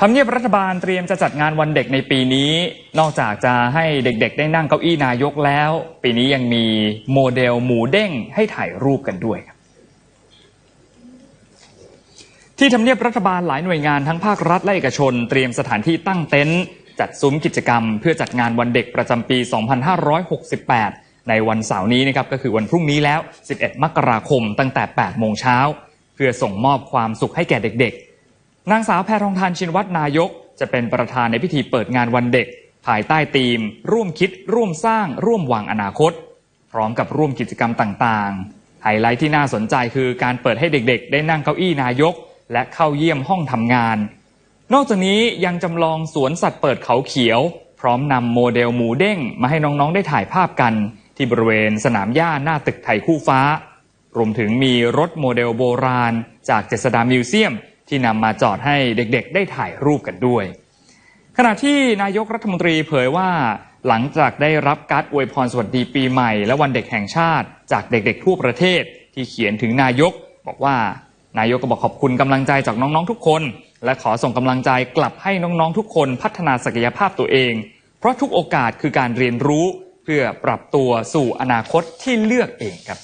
ทำเนียบรัฐบาลเตรียมจะจัดงานวันเด็กในปีนี้ นอกจากจะให้เด็กๆ ได้นั่งเก้าอี้นายกแล้ว ปีนี้ยังมีโมเดลหมูเด้งให้ถ่ายรูปกันด้วย ที่ทำเนียบรัฐบาลหลายหน่วยงานทั้งภาครัฐและเอกชน เตรียมสถานที่ตั้งเต็นท์จัดซุ้มกิจกรรม เพื่อจัดงานวันเด็กประจำปี 2568 ในวันเสาร์นี้นะครับก็คือวันพรุ่งนี้แล้ว 11 มกราคมตั้งแต่ 8 โมงเช้า เพื่อส่งมอบความสุขให้แก่เด็กๆ นางสาวแพรทองทานชินวัตรนายก จะเป็นประธานในพิธีเปิดงานวันเด็ก ภายใต้ธีม ร่วมคิด ร่วมสร้าง ร่วมวางอนาคต พร้อมกับร่วมกิจกรรมต่างๆ ไฮไลท์ที่น่าสนใจคือการเปิดให้เด็กๆ ได้นั่งเก้าอี้นายก และเข้าเยี่ยมห้องทำงาน นอกจากนี้ยังจำลองสวนสัตว์เปิดเขาเขียว พร้อมนำโมเดลหมูเด้ง มาให้น้องๆได้ถ่ายภาพกัน ที่บริเวณสนามหญ้าหน้าตึกไทยคู่ฟ้ารวมถึงมีรถโมเดลโบราณ จากเจษดามิวเซียม ที่นำมาจอดให้เด็กๆ ได้ถ่ายรูปกันด้วย ขณะที่นายกรัฐมนตรีเผยว่าหลังจากได้รับการ์ดอวยพรสวัสดีปีใหม่ และวันเด็กแห่งชาติ จากเด็กๆ ทั่วประเทศที่เขียนถึงนายก บอกว่านายกก็บอกขอบคุณกำลังใจจากน้องๆทุกคน และขอส่งกำลังใจกลับให้น้องๆทุกคนพัฒนาศักยภาพตัวเอง เพราะทุกโอกาสคือการเรียนรู้เพื่อปรับตัวสู่อนาคตที่เลือกเองครับ